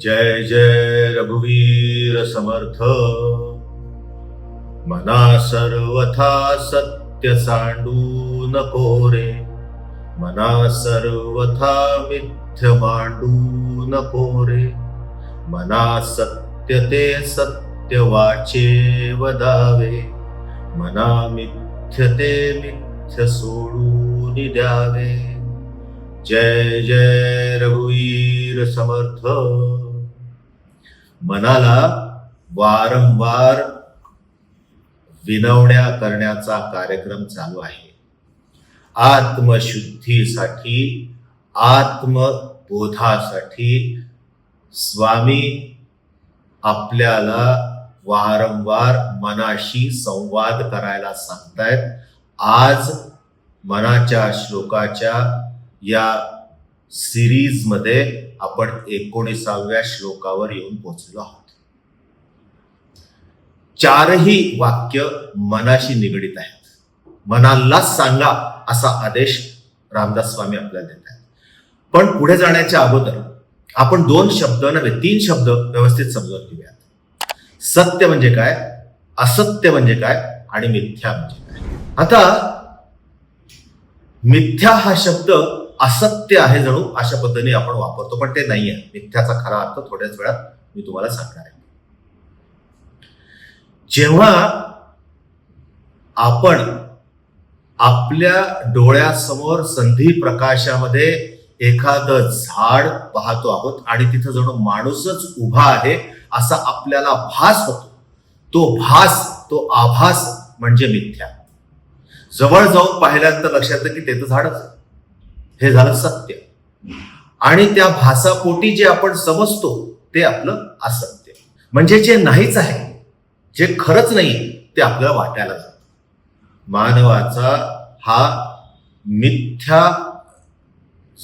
जय जय रघुवीर समर्थ. मना सर्वथा सत्य सांडू नको रे. मना सर्वथा मिथ्य मांडू नको रे. मना सत्य ते सत्य वाचे वदावे. मना मिथ्य ते मिथ्य सोडून द्यावे. जय जय रघुवीर समर्थ. मनाला वारंवार विनवण्या करण्याचा कार्यक्रम चालू आहे. आत्मशुद्धीसाठी आत्मबोधासाठी स्वामी आपल्याला वारंवार मनाशी संवाद करायला सांगतायत. आज मनाच्या श्लोकाच्या या सिरीजमध्ये आपण एकोणीसाव्या श्लोकावर येऊन पोहोचलो आहोत. चारही वाक्य मनाशी निगडीत आहेत. मनाला सांगा असा आदेश रामदास स्वामी आपल्याला देत आहेत. पण पुढे जाण्याच्या अगोदर आपण दोन शब्द नव्हे तीन शब्द व्यवस्थित समजून घेऊयात. सत्य म्हणजे काय? असत्य म्हणजे काय? आणि मिथ्या म्हणजे काय? आता मिथ्या हा शब्द असत्य आहे जणू अशा पद्धतीने आपण वापरतो पण ते नाही आहे मिथ्याचा खरा अर्थ थोड्याच वेळात मी तुम्हाला सांगणार आहे. जेव्हा आपण आपल्या डोळ्यासमोर संधी प्रकाशामध्ये एखादं झाड पाहतो आहोत आणि तिथं जणू माणूसच उभा आहे असा आपल्याला भास होतो. तो भास तो आभास म्हणजे मिथ्या. जवळ जाऊन पाहिल्यानंतर लक्षात येतं की ते तर झाडच आहे. हे झालं सत्य. आणि त्या भासापोटी जे आपण समजतो ते आपलं असत्य. म्हणजे जे नाहीच आहे जे खरंच नाही ते आपल्याला वाटायला जात मानवाचा हा मिथ्या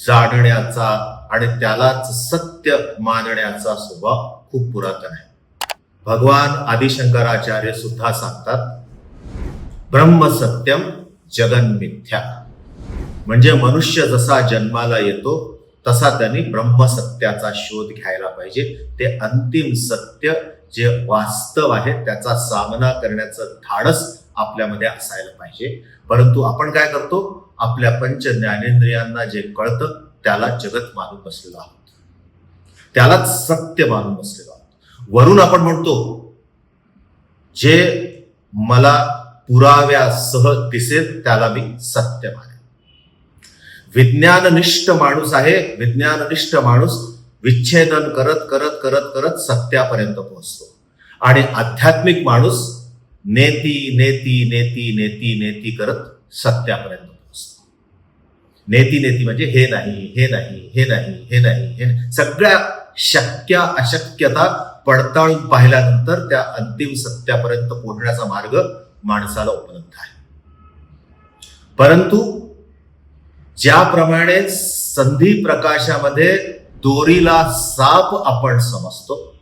जाणण्याचा आणि त्यालाच सत्य मानण्याचा स्वभाव खूप पुरातन आहे. भगवान आदिशंकराचार्य सुद्धा सांगतात ब्रह्म सत्यम जगन मिथ्या. म्हणजे मनुष्य जसा जन्माला येतो तसा त्यांनी ब्रह्मसत्याचा शोध घ्यायला पाहिजे. ते अंतिम सत्य जे वास्तव आहे त्याचा सामना करण्याचं धाडस आपल्यामध्ये असायला पाहिजे. परंतु आपण काय करतो? आपल्या पंच ज्ञानेंद्रियांना जे कळतं त्याला जगत मानून बसलेलो आहोत. त्यालाच सत्य मानून बसलेलो आहोत. वरून आपण म्हणतो जे मला पुराव्यासह दिसेल त्याला मी सत्य मानेन. विज्ञाननिष्ठ माणूस आहे. विज्ञाननिष्ठ माणूस विच्छेदन करत करत करत करत सत्यापर्यंत पोहोचतो. आणि आध्यात्मिक माणूस नेती नेती नेती नेती नेती करत सत्यापर्यंत पोहोचतो. नेती नेती म्हणजे हे नाही हे नाही हे नाही हे नाही हे सगळ्या शक्य अशक्यता पडताळून पाहिल्यानंतर त्या अंतिम सत्यापर्यंत पोहोचण्याचा मार्ग माणसाला उपलब्ध आहे. परंतु ज्याप्रमाणे संधी प्रकाशामध्ये दोरीला साप आपण समजतो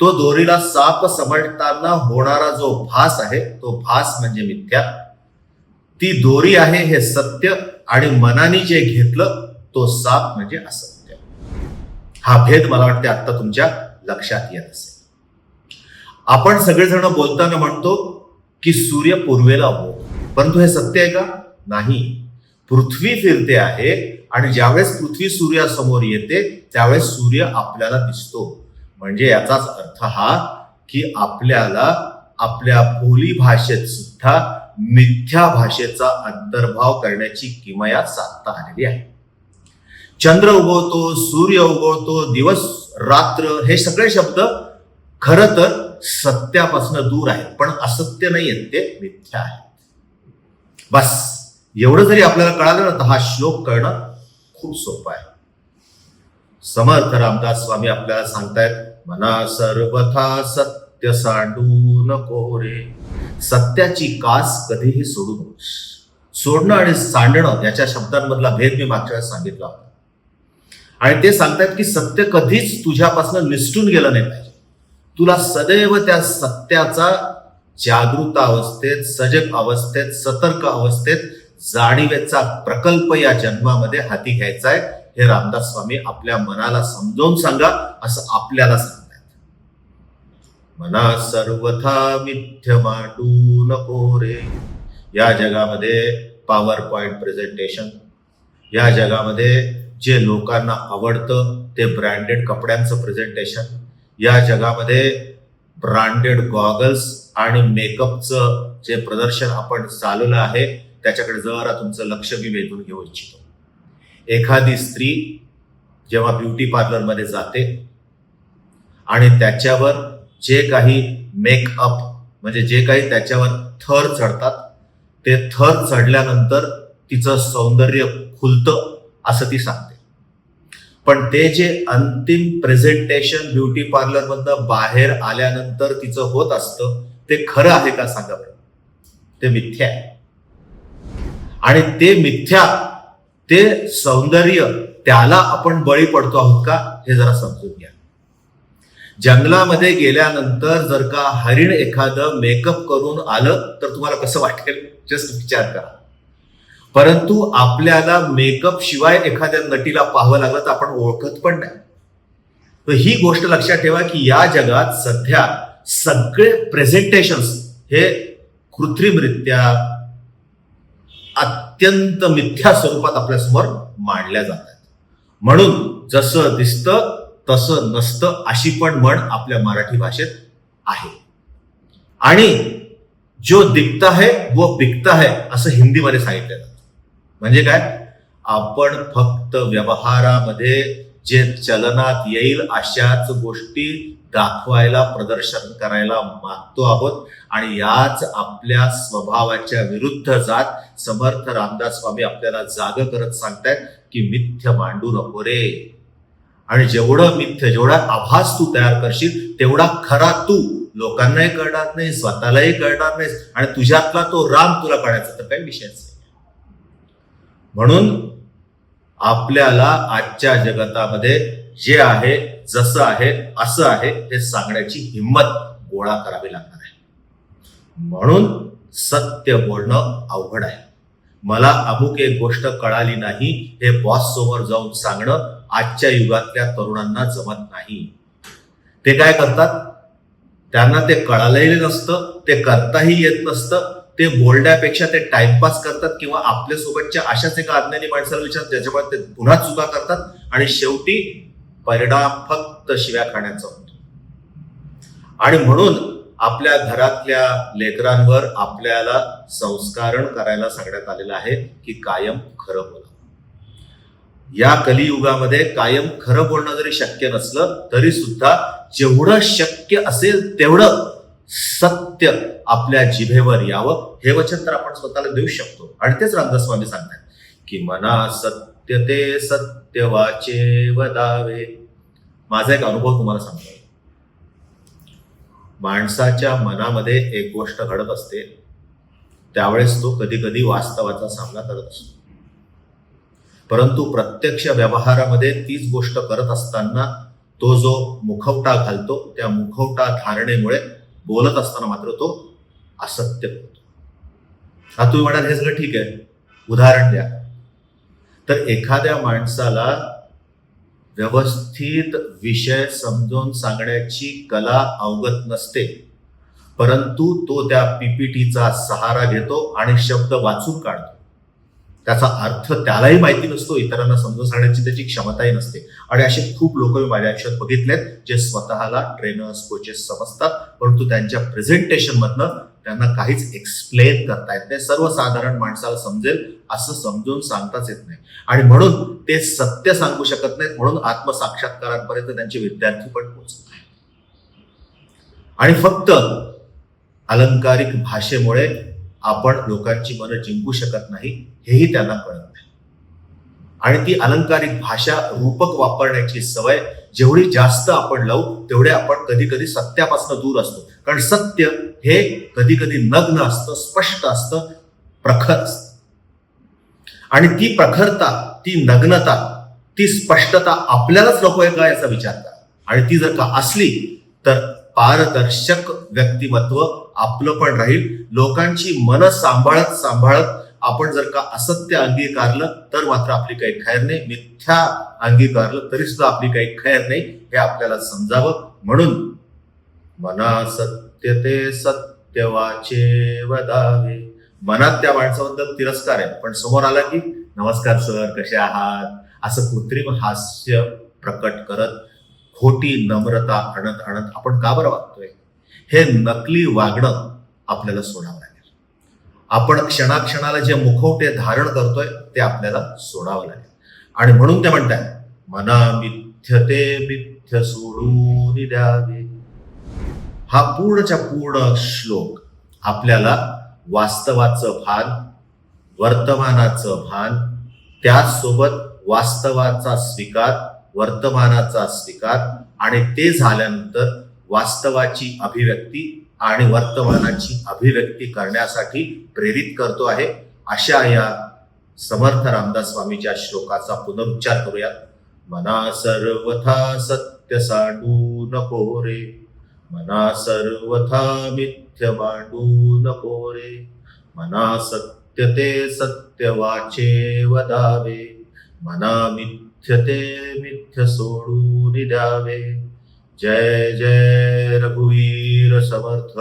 तो दोरीला साप समजताना होणारा जो भास आहे तो भास म्हणजे मिथ्या. ती दोरी आहे हे सत्य आणि मनाने जे घेतलं तो साप म्हणजे असत्य. हा भेद मला वाटते आत्ता तुमच्या लक्षात येत असेल. आपण सगळेजण बोलताना म्हणतो की सूर्य पूर्वेला हो परंतु हे सत्य आहे का? नाही. पृथ्वी फिरते आहे आणि ज्यावेळेस पृथ्वी सूर्यासमोर येते त्यावेळेस सूर्य आपल्याला दिसतो. म्हणजे याचाच अर्थ हा की आपल्याला आपल्या बोली भाषेत सुद्धा मिथ्या भाषेचा अंतर्भाव करण्याची किमया साधता आलेली आहे. चंद्र उगवतो सूर्य उगवतो दिवस रात्र हे सगळे शब्द खर तर सत्यापासून दूर आहेत पण असत्य नाही आहेत ते मिथ्या आहेत. बस. एवढं जरी आपल्याला कळालं ना तर हा श्लोक कळणं खूप सोपं आहे. समर्थ रामदास स्वामी आपल्याला सांगतायत मना सर्वथा सत्य सांडू नको रे. सत्याची कास कधीही सोडू नकोस. सोडणं आणि सांडणं याच्या शब्दांमधला भेद मी मागच्या वेळेस सांगितला होता. आणि ते सांगतायत की सत्य कधीच तुझ्यापासून निसटून गेलं नाही पाहिजे. तुला सदैव त्या सत्याचा जागृत अवस्थेत सजग अवस्थेत सतर्क अवस्थेत जाणीवेचा प्रकल्प या जन्मामध्ये हाती घ्यायचा आहे. हे रामदास स्वामी आपल्या मनाला समजावून सांगा असं आपल्याला सांगतायत मना सर्वथा मिथ्य मांडू नको रे. या जगामध्ये पॉवर पॉइंट प्रेझेंटेशन. या जगामध्ये जे लोकांना आवडतं ते ब्रँडेड कपड्यांचं प्रेझेंटेशन. या जगामध्ये ब्रँडेड गॉगल्स आणि मेकअपचं जे प्रदर्शन आपण चालवलं आहे त्याच्याकडे जरा तुमचं लक्ष मी वेधून घेऊ इच्छितो. एखादी स्त्री जेव्हा ब्युटी पार्लरमध्ये जाते आणि त्याच्यावर जे काही मेकअप म्हणजे जे काही त्याच्यावर थर चढतात ते थर चढल्यानंतर तिचं सौंदर्य खुलतं असं ती सांगते. पण ते जे अंतिम प्रेझेंटेशन ब्युटी पार्लरमधनं बाहेर आल्यानंतर तिचं होत असतं ते खरं आहे का सांगा बरं? ते मिथ्या आहे. आणि ते मिथ्या ते सौंदर्य त्याला आपण बळी पडतो आहोत का हे जरा समजून घ्या. जंगलामध्ये गेल्यानंतर जर का हरिण एखादं मेकअप करून आलं तर तुम्हाला कसं वाटेल? जस्ट विचार करा. परंतु आपल्याला मेकअप शिवाय एखाद्या नटीला पाहावं लागलं तर आपण ओळखत पण नाही. तर ही गोष्ट लक्षात ठेवा की या जगात सध्या सगळे प्रेझेंटेशन्स हे कृत्रिमरित्या अत्यंत मिथ्या स्वरूपात आपल्यासमोर मांडल्या जातात. म्हणून जसं दिसतं तसं नसतं अशी पण म्हण आपल्या मराठी भाषेत आहे. आणि जो दिखता है वो बिकता है असं हिंदीमध्ये सांगितलं जातं. म्हणजे काय? आपण फक्त व्यवहारामध्ये जे चलनात येईल अशाच गोष्टी दाखवायला प्रदर्शन करायला मागतो आहोत. आणि याच आपल्या स्वभावाच्या विरुद्ध जात समर्थ रामदास स्वामी आपल्याला जाग करत सांगतायत की मिथ्य मांडू नको रे. आणि जेवढं मिथ्य जेवढा आभास तू तयार करशील तेवढा खरा तू लोकांनाही कळणार नाही स्वतःलाही कळणार नाही. आणि तुझ्यातला तो राम तुला कळायचा तर काही विषयच नाही. म्हणून आपल्याला आजच्या जगतामध्ये जे आहे जसं आहे असं आहे हे सांगण्याची हिंमत गोळा करावी लागणार आहे. म्हणून सत्य बोलणं अवघड आहे. मला अमुक एक गोष्ट कळाली नाही हे बॉस समोर जाऊन सांगणं आजच्या युगातल्या तरुणांना जमत नाही. ते काय करतात? त्यांना ते कळालंही नसतं ते करताही येत नसतं ते बोलण्यापेक्षा ते टाइमपास करतात किंवा आपल्या सोबतच्या अशाच एका अज्ञानी माणसाला विचारतात ज्याच्यामुळे ते पुन्हा चुका करतात आणि शेवटी परिणाम फक्त शिव्या खाण्याचा होतो. आणि म्हणून आपल्या घरातल्या लेकरांवर आपल्याला संस्कारण करायला सांगण्यात आलेलं आहे की कायम खरं बोला. या कलियुगामध्ये कायम खरं बोलणं जरी शक्य नसलं तरी सुद्धा जेवढं शक्य असेल तेवढं सत्य आपल्या जिभेवर यावं हे वचन तर आपण स्वतःला देऊ शकतो. आणि तेच रामदास सांगतात की मना सत्य ते सत्य वाचे वदावे. माझा एक अनुभव तुम्हाला सांगतो. माणसाच्या मनामध्ये एक गोष्ट घडत असते त्यावेळेस तो कधी कधी वास्तवाचा सामना करत असतो. परंतु प्रत्यक्ष व्यवहारामध्ये तीच गोष्ट करत असताना तो जो मुखवटा घालतो त्या मुखवटा धारणेमुळे बोलत असताना मात्र तो असत्य. बोलतो हा तुम्ही म्हणाल हे सगळं ठीक आहे. उदाहरण द्या. तर एखाद्या माणसाला व्यवस्थित विषय समजून सांगण्याची कला अवगत नसते परंतु तो त्या पीपीटीचा सहारा घेतो आणि शब्द वाचून काढतो. त्याचा अर्थ त्यालाही माहिती नसतो इतरांना समजून सांगण्याची त्याची क्षमताही नसते. आणि असे खूप लोक मी माझ्या आयुष्यात बघितलेत जे स्वतःला ट्रेनर्स कोचेस समजतात परंतु त्यांच्या प्रेझेंटेशनमधनं त्यांना काहीच एक्सप्लेन करता येत नाही. सर्वसाधारण माणसाला समजेल असं समजून सांगताच येत नाही. आणि म्हणून ते सत्य सांगू शकत नाहीत म्हणून आत्मसाक्षात्कारांपर्यंत त्यांचे विद्यार्थी पण पोहोचत नाही आणि फक्त अलंकारिक भाषेमुळे आपण लोकांची मनं जिंकू शकत नाही हेही त्यांना कळत नाही. आणि ती अलंकारिक भाषा रूपक वापरण्याची सवय जेवढी जास्त आपण लावू तेवढे आपण कधी कधी सत्यापासून दूर असतो. कारण सत्य हे कधी कधी नग्न असतं स्पष्ट असतं प्रखर असतं. आणि ती प्रखरता ती नग्नता ती स्पष्टता आपल्यालाच नको आहे का याचा विचार करा. आणि ती जर का असली तर पारदर्शक व्यक्तिमत्व आपलं पण राहील. लोकांची मन सांभाळत सांभाळत आपण जर का असत्य अंगीकारलं तर मात्र आपली काही खैर नाही. मिथ्या अंगीकारलं तरी सुद्धा आपली काही खैर नाही हे आपल्याला समजावं. म्हणून मना सत्य ते सत्य वाचे वदावे. मनात त्या माणसाबद्दल तिरस्कार आहे. पण समोर आला की नमस्कार सर कसे आहात? असं कृत्रिम हास्य प्रकट करत खोटी नम्रता आणत आणत आपण का बरं वागतोय? हे नकली वागणं आपल्याला सोडावं लागेल. आपण क्षणाक्षणाला जे मुखवटे धारण करतोय ते आपल्याला सोडावं लागेल. आणि म्हणून ते म्हणताय मना मिथ्य ते मिथ्य सोडून द्यावे. हा पूर्णच्या पूर्ण श्लोक आपल्याला वास्तवाचं भान वर्तमानाचं भान त्याचसोबत वास्तवाचा स्वीकार वर्तमानाचा स्वीकार आणि ते झाल्यानंतर वास्तवाची अभिव्यक्ती आणि वर्तमानाची अभिव्यक्ती करण्यासाठी प्रेरित करतो आहे. अशा या समर्थ रामदास स्वामीच्या श्लोकाचा पुनरुच्चार करूया मना सर्वथा सत्य सांडू नको रे. मना सर्वथा मिथ्य मांडू नको रे. मना सत्य ते सत्य वाचे वदावे मना मिथ्य ते मिथ्य सोडून द्यावे जय जय रघुवीर समर्थ.